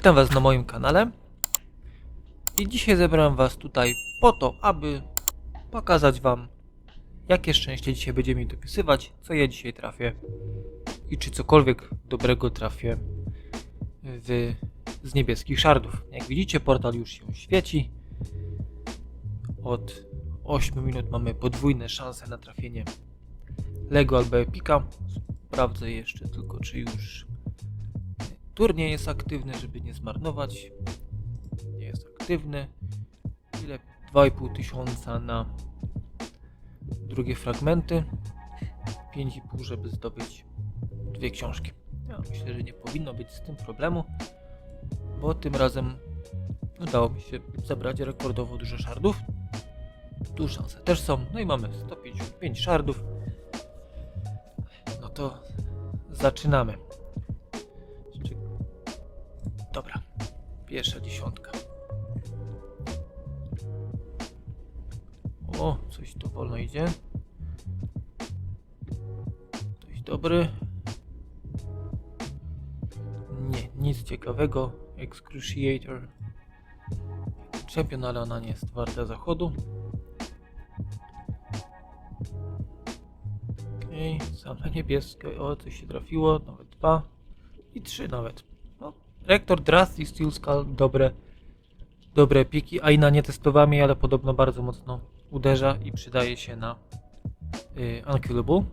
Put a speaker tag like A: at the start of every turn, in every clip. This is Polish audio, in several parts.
A: Witam Was na moim kanale i dzisiaj zebrałem Was tutaj po to, aby pokazać Wam jakie szczęście dzisiaj będzie mi dopisywać, co ja dzisiaj trafię i czy cokolwiek dobrego trafię w, z niebieskich szardów. Jak widzicie portal już się świeci. Od 8 minut mamy podwójne szanse na trafienie Lego albo Epika. Sprawdzę jeszcze tylko czy już turniej jest aktywny, żeby nie zmarnować. Nie jest aktywny. Ile? 2,5 tysiąca na drugie fragmenty. 5,5 żeby zdobyć dwie książki. Ja myślę, że nie powinno być z tym problemu, bo tym razem udało mi się zebrać rekordowo dużo szardów. Tu szanse też są. No i mamy 155 szardów. No to zaczynamy. Pierwsza dziesiątka. O, coś tu wolno idzie. Ktoś dobry. Nie, nic ciekawego. Excruciator. Champion, ale ona nie jest warta zachodu. Okej, same niebieskie. O, coś się trafiło. Nawet dwa. I trzy nawet. Rektor Drast i Steel Skull dobre, dobre piki. Aina nie testowałem ale podobno bardzo mocno uderza i przydaje się na y, Unkillable.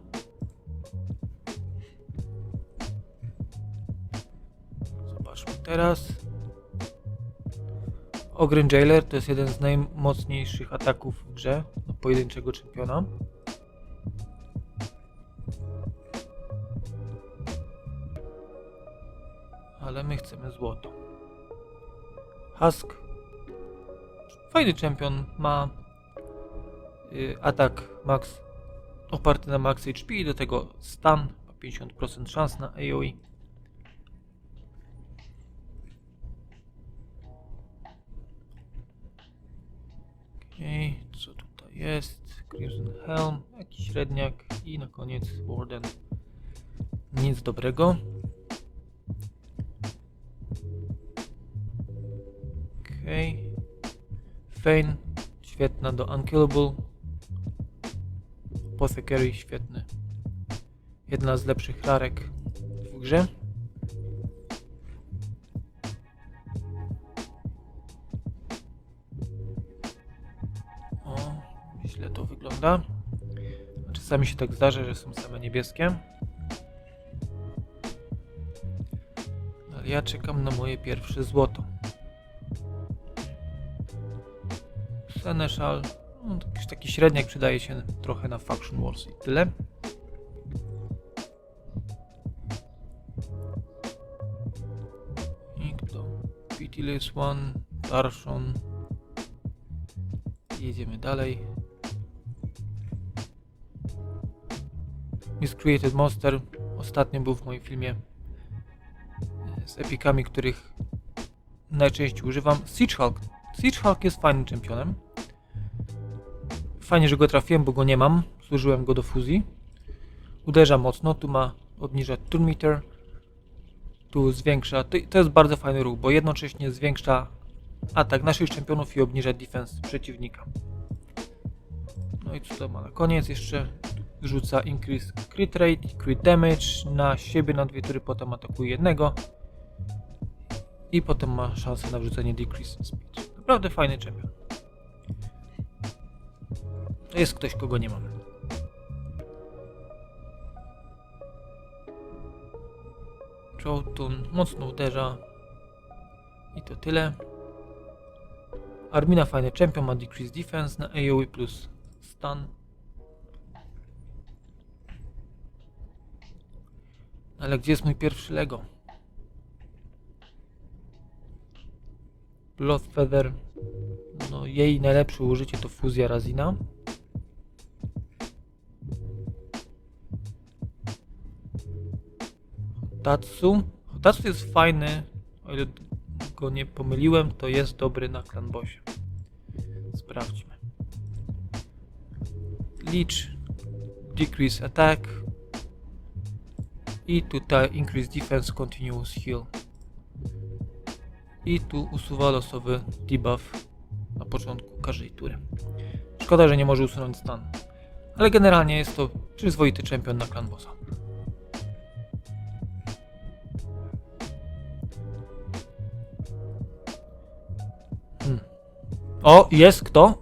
A: Zobaczmy teraz. Ogren Jailer to jest jeden z najmocniejszych ataków w grze no, pojedynczego czempiona. Ale my chcemy złoto. Husk. Fajny czempion. Ma y, atak max oparty na max HP i do tego stun. Ma 50% szans na AoE. Okej, co tutaj jest? Crimson Helm, jakiś średniak i na koniec Warden. Nic dobrego. Okej. Fane, świetna do Unkillable. Apothecary, świetny. Jedna z lepszych rarek w grze. O, źle to wygląda. Czasami się tak zdarza, że są same niebieskie. Ale ja czekam na moje pierwsze złoto. Seneschal. No, jakiś taki średniak przydaje się trochę na Faction Wars i tyle. I kto? Pitiless One, Darshon. Jedziemy dalej. Miscreated Monster. Ostatnio był w moim filmie z epikami, których najczęściej używam. Siege Hulk. Siege Hulk jest fajnym czempionem. Fajnie, że go trafiłem, bo go nie mam. Zużyłem go do fuzji. Uderza mocno. Tu ma obniża turn meter. Tu zwiększa. To, jest bardzo fajny ruch, bo jednocześnie zwiększa atak naszych czempionów i obniża defense przeciwnika. No i co to ma na koniec jeszcze? Rzuca increase crit rate crit damage na siebie na dwie tury, potem atakuje jednego. I potem ma szansę na wrzucenie decrease speed. Naprawdę fajny czempion. Jest ktoś, kogo nie mamy. Jotun mocno uderza. I to tyle. Armina fajny champion, ma decrease defense na AoE plus stun. Ale gdzie jest mój pierwszy Lego? Blood Feather. No jej najlepsze użycie to fuzja Razina. Hotatsu. Hotatsu jest fajny, o ile go nie pomyliłem, to jest dobry na clan bossie. Sprawdźmy. Leech, decrease attack i tutaj increase defense, continuous heal. I tu usuwa losowy debuff na początku każdej tury. Szkoda, że nie może usunąć stan. Ale generalnie jest to przyzwoity czempion na klan O, jest kto?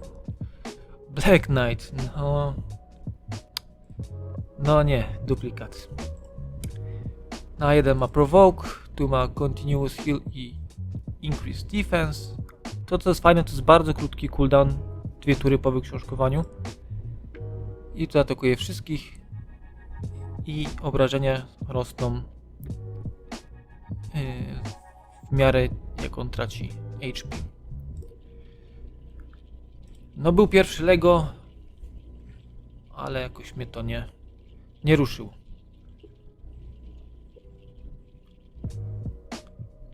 A: Black Knight. No. No nie, duplikat. Na jeden ma Provoke, tu ma Continuous Heal i Increase Defense. To co jest fajne, to jest bardzo krótki cooldown, dwie tury po wyksiążkowaniu. I tu atakuje wszystkich. I obrażenia rosną yy, w miarę jak on traci HP. No był pierwszy Lego, ale jakoś mnie to nie, nie ruszyło.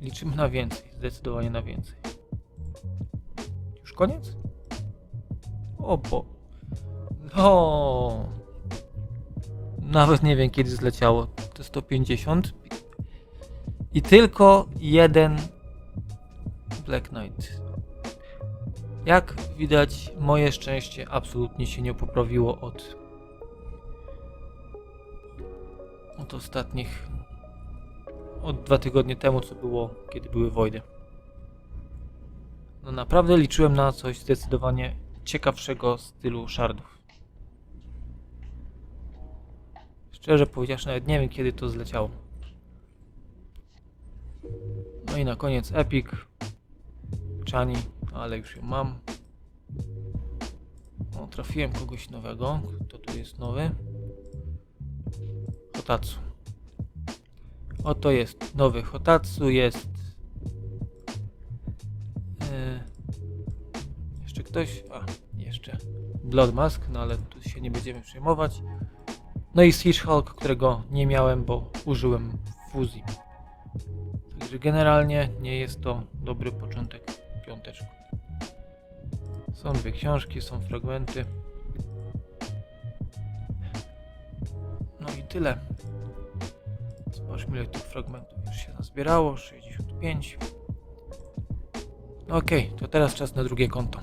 A: Liczymy na więcej, zdecydowanie na więcej. Już koniec? O bo... No... Nawet nie wiem kiedy zleciało. To 150. I tylko jeden Black Knight. Jak widać, moje szczęście absolutnie się nie poprawiło od od ostatnich od dwa tygodnie temu, co było, kiedy były wojny. No naprawdę liczyłem na coś zdecydowanie ciekawszego stylu shardów. Szczerze powiedziawszy, nawet nie wiem kiedy to zleciało. No i na koniec Epic. Chani, ale już ją mam. O, trafiłem kogoś nowego. Kto tu jest nowy? Hotatsu. Oto jest nowy Hotatsu, jest... Yy, jeszcze ktoś? A, jeszcze. Blood Mask, no ale tu się nie będziemy przejmować. No i Hulk, którego nie miałem, bo użyłem fuzji. Także generalnie nie jest to dobry początek piąteczku. Są dwie książki, są fragmenty. No i tyle. Zobaczmy ile tych fragmentów już się nazbierało. 65. No Okej, to teraz czas na drugie konto.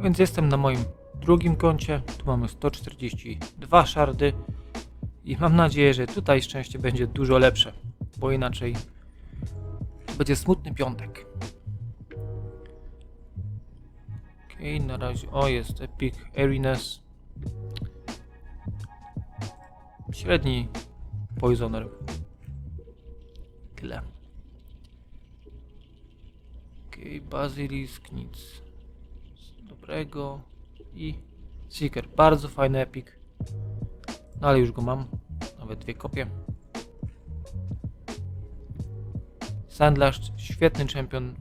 A: Więc jestem na moim drugim koncie. Tu mamy 142 szardy. I mam nadzieję, że tutaj szczęście będzie dużo lepsze. Bo inaczej będzie smutny piątek. Okej, na razie. O, jest Epic Arenas. Średni Poisoner. Tyle. Okej, Basilisk, nic dobrego. I Seeker, bardzo fajny epic. No ale już go mam. Nawet dwie kopie. Sandlash, świetny czempion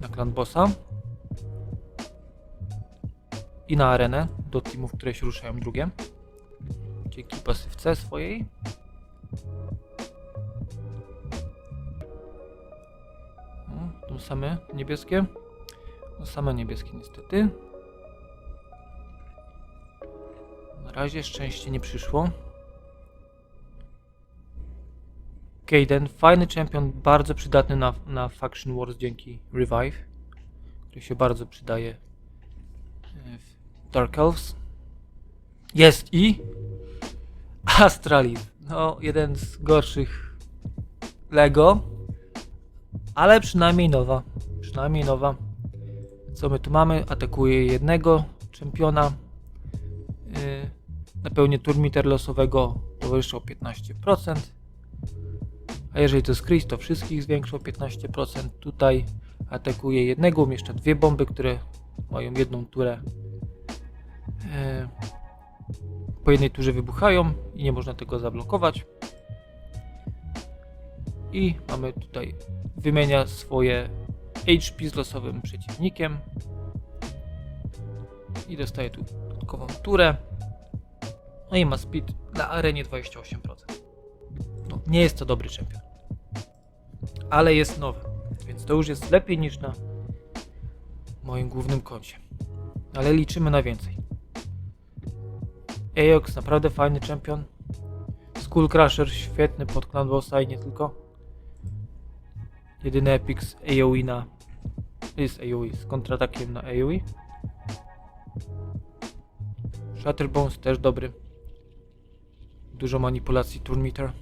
A: na klan bossa. I na arenę do teamów, które się ruszają drugie. Dzięki pasywce swojej. O, tu same niebieskie. No same niebieskie niestety. Na razie szczęście nie przyszło. Kaden, fajny champion, bardzo przydatny na, na Faction Wars dzięki Revive, który się bardzo przydaje e, w Dark Elves. Jest i Astralis. No, jeden z gorszych Lego, ale przynajmniej nowa. Przynajmniej nowa. Co my tu mamy? Atakuje jednego czempiona. Yy, napełnię turmiter losowego powyższy o 15%. A jeżeli to Chris, to wszystkich zwiększa o 15%. Tutaj atakuje jednego, umieszcza dwie bomby, które mają jedną turę. Po jednej turze wybuchają i nie można tego zablokować. I mamy tutaj wymienia swoje HP z losowym przeciwnikiem. I dostaje tu dodatkową turę. No i ma speed na arenie 28%. No, nie jest to dobry czempion. Ale jest nowy, więc to już jest lepiej niż na moim głównym koncie. Ale liczymy na więcej. Aox naprawdę fajny czempion. Skull Crusher świetny pod clan i nie tylko. Jedyny epic z AoE na... z AoE, z kontratakiem na AoE. Shatterbones też dobry. Dużo manipulacji turn meter.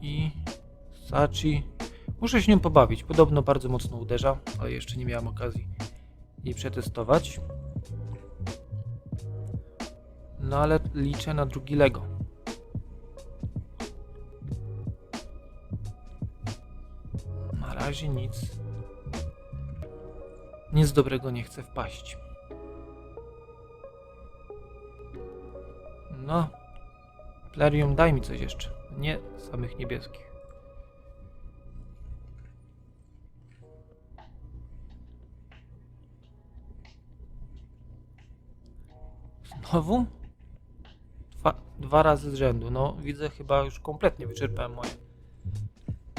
A: I Sachi. Muszę się nią pobawić. Podobno bardzo mocno uderza, ale jeszcze nie miałem okazji jej przetestować. No ale liczę na drugi Lego. Na razie nic. Nic dobrego nie chce wpaść. No. Plerium, daj mi coś jeszcze. Nie samych niebieskich. Znowu? Dwa, dwa razy z rzędu. No, widzę, chyba już kompletnie wyczerpałem moje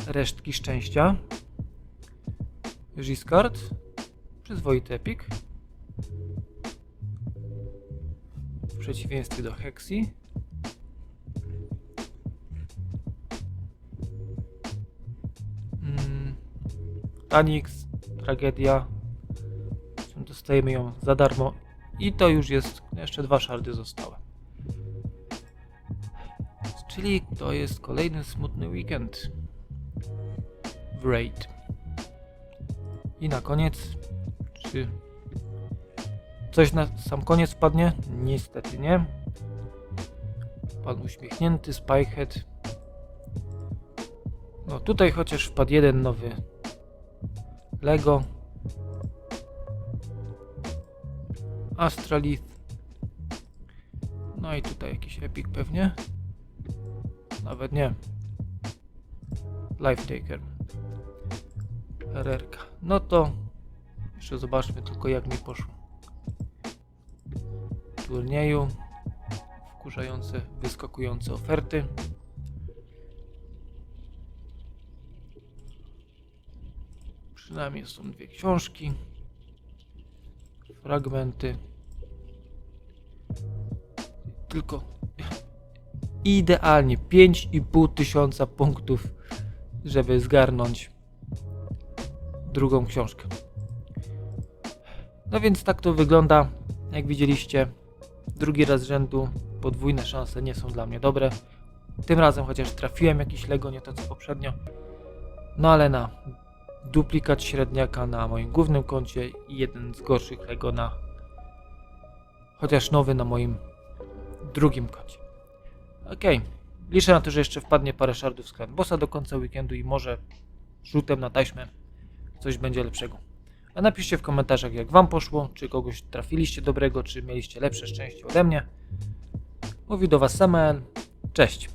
A: resztki szczęścia. Giscard. Przyzwoity epik. W przeciwieństwie do Hexi. Mm. Tanix. Tragedia. Dostajemy ją za darmo. I to już jest. Jeszcze dwa szardy zostały. Czyli to jest kolejny smutny weekend w Raid. I na koniec, czy coś na sam koniec padnie? Niestety nie. Pan uśmiechnięty, Spyhead. No tutaj chociaż wpadł jeden nowy Lego. Astralith. No i tutaj jakiś epic pewnie. Nawet nie. Life Taker. RRK. No to jeszcze zobaczmy tylko jak mi poszło. W turnieju wkurzające, wyskakujące oferty. Przynajmniej są dwie książki. Fragmenty. Tylko idealnie 5,5 tysiąca punktów, żeby zgarnąć drugą książkę. No więc tak to wygląda. Jak widzieliście, drugi raz rzędu podwójne szanse nie są dla mnie dobre. Tym razem chociaż trafiłem jakiś Lego, nie to co poprzednio. No ale na duplikat średniaka na moim głównym koncie i jeden z gorszych Lego na chociaż nowy na moim drugim koncie. Okej. Liczę na to, że jeszcze wpadnie parę shardów z Bossa do końca weekendu i może rzutem na taśmę coś będzie lepszego. A napiszcie w komentarzach jak wam poszło, czy kogoś trafiliście dobrego, czy mieliście lepsze szczęście ode mnie. Mówi do was Samuel. Cześć.